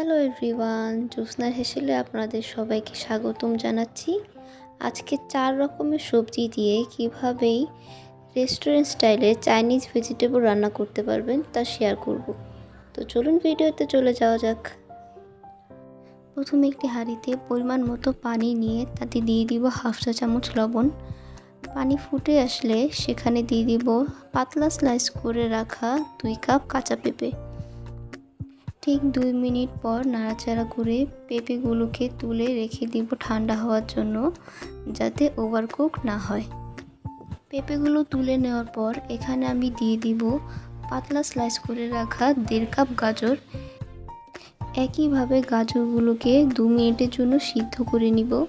Hello everyone জ্যোৎস্নার হেসেলে আপনাদের সবাইকে স্বাগতম জানাচ্ছি। আজকে চার রকমের সবজি দিয়ে কিভাবেই রেস্টুরেন্ট স্টাইলে চাইনিজ ভেজিটেবল রান্না করতে পারবেন তা শেয়ার করব। তো চলুন ভিডিওতে চলে যাওয়া যাক। প্রথমে একটি হাঁড়িতে পরিমাণ মতো পানি নিয়ে তাতে দিয়ে দিব হাফ চা চামচ লবণ। পানি ফুটে আসলে সেখানে দিয়ে দিব পাতলা স্লাইস করে রাখা দুই কাপ কাঁচা পেঁপে। ঠিক দুই মিনিট পর নাড়াচাড়া করে পেঁপেগুলোকে তুলে রেখে দিব ঠান্ডা হওয়ার জন্য, যাতে ওভারকুক না হয়। পেঁপেগুলো তুলে নেওয়ার পর এখানে আমি দিয়ে দিব পাতলা স্লাইস করে রাখা দেড় কাপ গাজর। একইভাবে গাজরগুলোকে দু মিনিটের জন্য সিদ্ধ করে নিব।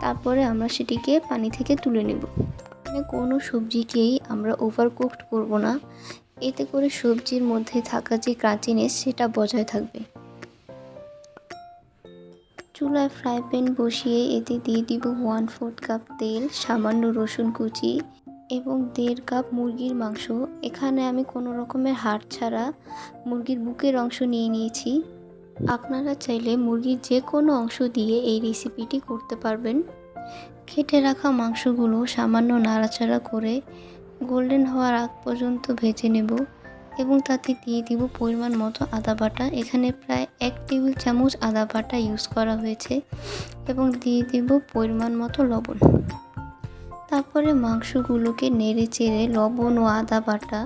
তারপরে আমরা সেটিকে পানি থেকে তুলে নেব। কোনো সবজিকেই আমরা ওভারকুকড করব না। এতে করে সবজির মধ্যে থাকা যে ক্রাঞ্চিনেস সেটা বজায় থাকবে। চুলায় ফ্রাই প্যান বসিয়ে এতে দিয়ে দিব ওয়ান ফোর্থ কাপ তেল, সামান্য রসুন কুচি এবং দেড় কাপ মুরগির মাংস। এখানে আমি কোনো রকমের হাড় ছাড়া মুরগির বুকের অংশ নিয়ে নিয়েছি। আপনারা চাইলে মুরগির যে কোনো অংশ দিয়ে এই রেসিপিটি করতে পারবেন। কেটে রাখা মাংসগুলো সামান্য নাড়াচাড়া করে গোল্ডেন হওয়ার আগ পর্যন্ত ভেজে নেব এবং তাতে দিয়ে দিব পরিমাণ মতো আদা বাটা। এখানে প্রায় এক টেবিল চামচ আদা বাটা ইউজ করা হয়েছে এবং দিয়ে দেব পরিমাণ মতো লবণ। তারপরে মাংসগুলোকে নেড়ে চেড়ে লবণ ও আদা বাটা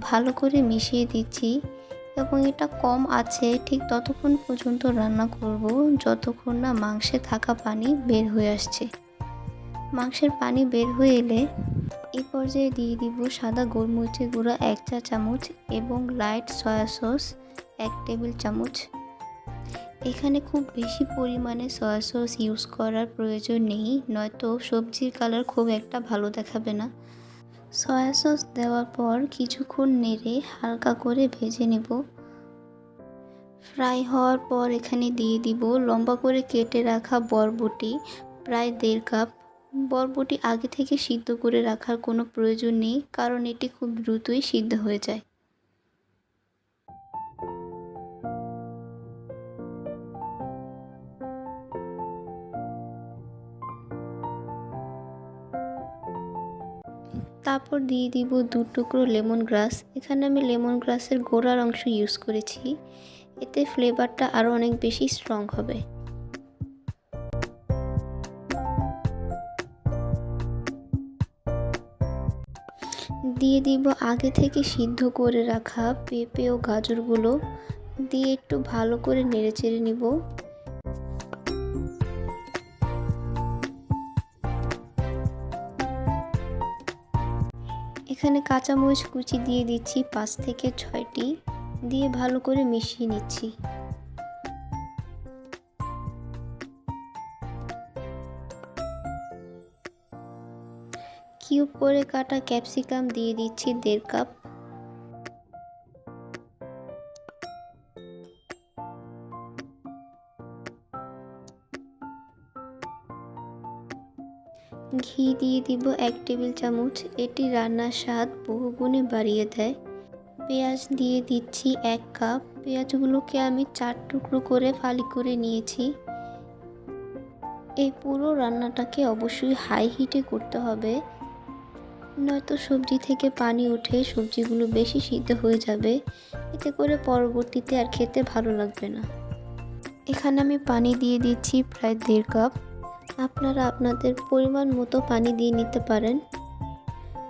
ভালো করে মিশিয়ে দিচ্ছি এবং এটা কম আছে, ঠিক ততক্ষণ পর্যন্ত রান্না করব যতক্ষণ না মাংসে থাকা পানি বের হয়ে আসছে। মাংসের পানি বের হয়ে এলে এই পর্যায়ে দিয়ে দিব সাদা গোলমরিচের গুঁড়া এক চা চামচ এবং লাইট সয়া সস এক টেবিল চামচ। এখানে খুব বেশি পরিমাণে সয়া সস ইউজ করার প্রয়োজন নেই, নয়তো সবজির কালার খুব একটা ভালো দেখাবে না। সয়া সস দেওয়ার পর কিছুক্ষণ নেড়ে হালকা করে ভেজে নেব। ফ্রাই হওয়ার পর এখানে দিয়ে দিব লম্বা করে কেটে রাখা বরবটি, প্রায় দেড় কাপ বরবটি আগে থেকে সিদ্ধ করে রাখার কোনো প্রয়োজন নেই, কারণ এটি খুব দ্রুতই সিদ্ধ হয়ে যায়। তারপর দিয়ে দিব দু টুকরো লেমন গ্রাস। এখানে আমি লেমন গ্রাসের গোড়ার অংশ ইউজ করেছি। এতে ফ্লেভারটা আরও অনেক বেশি স্ট্রং হবে। দিয়ে দিব আগে থেকে সিদ্ধ করে রাখা পেঁপে ও গাজরগুলো। দিয়ে একটু ভালো করে নেড়ে চেড়ে নিব। এখানে কাঁচামরিচ কুচি দিয়ে দিচ্ছি পাঁচ থেকে ছয়টি। দিয়ে ভালো করে মিশিয়ে নিচ্ছি। কিউব করে কাটা ক্যাপসিকাম দিয়ে দিচ্ছি দেড় কাপ। ঘি দিয়ে দিব এক টেবিল চামচ। এটি রান্নার স্বাদ বহুগুণে বাড়িয়ে দেয়। পেঁয়াজ দিয়ে দিচ্ছি এক কাপ। পেঁয়াজগুলোকে আমি চার টুকরো করে ফালি করে নিয়েছি। এই পুরো রান্নাটাকে অবশ্যই হাই হিটে করতে হবে। নয়তো সবজি থেকে পানি উঠে সবজিগুলো বেশি সিদ্ধ হয়ে যাবে, এতে করে পরবর্তীতে আর খেতে ভালো লাগবে না। এখানে আমি পানি দিয়ে দিচ্ছি প্রায় দেড় কাপ। আপনারা আপনাদের পরিমাণ মতো পানি দিয়ে নিতে পারেন।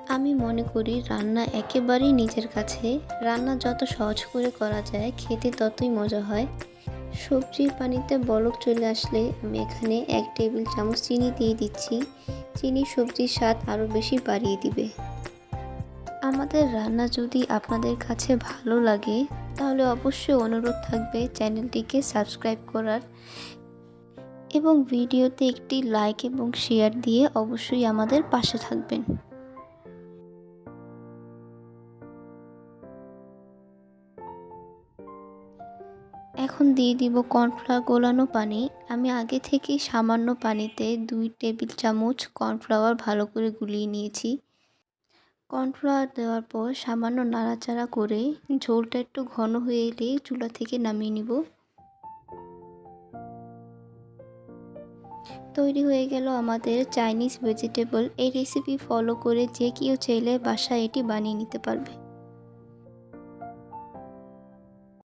আমি মনে করি রান্না একেবারেই নিজের কাছে। রান্না যত সহজ করে করা যায়, খেতে ততই মজা হয়। সবজির পানিতে বলক চলে আসলে আমি এখানে এক টেবিল চামচ চিনি দিয়ে দিচ্ছি। চিনি সবজির স্বাদ আরও বেশি বাড়িয়ে দিবে। আমাদের রান্না যদি আপনাদের কাছে ভালো লাগে, তাহলে অবশ্যই অনুরোধ থাকবে চ্যানেলটিকে সাবস্ক্রাইব করার। এবং ভিডিওতে একটি লাইক এবং শেয়ার দিয়ে অবশ্যই আমাদের পাশে থাকবেন। এখন দিয়ে দিব কর্নফ্লাওয়ার গোলানো পানি। আমি আগে থেকে সামান্য পানিতে দুই টেবিল চামচ কর্নফ্লাওয়ার ভালো করে গুলিয়ে নিয়েছি। কর্নফ্লাওয়ার দেওয়ার পর সামান্য নাড়াচাড়া করে ঝোলটা একটু ঘন হয়ে এলে চুলা থেকে নামিয়ে নিব। তৈরি হয়ে গেল আমাদের চাইনিজ ভেজিটেবল। এই রেসিপি ফলো করে যে কেউ চাইলে বাসায় এটি বানিয়ে নিতে পারবে।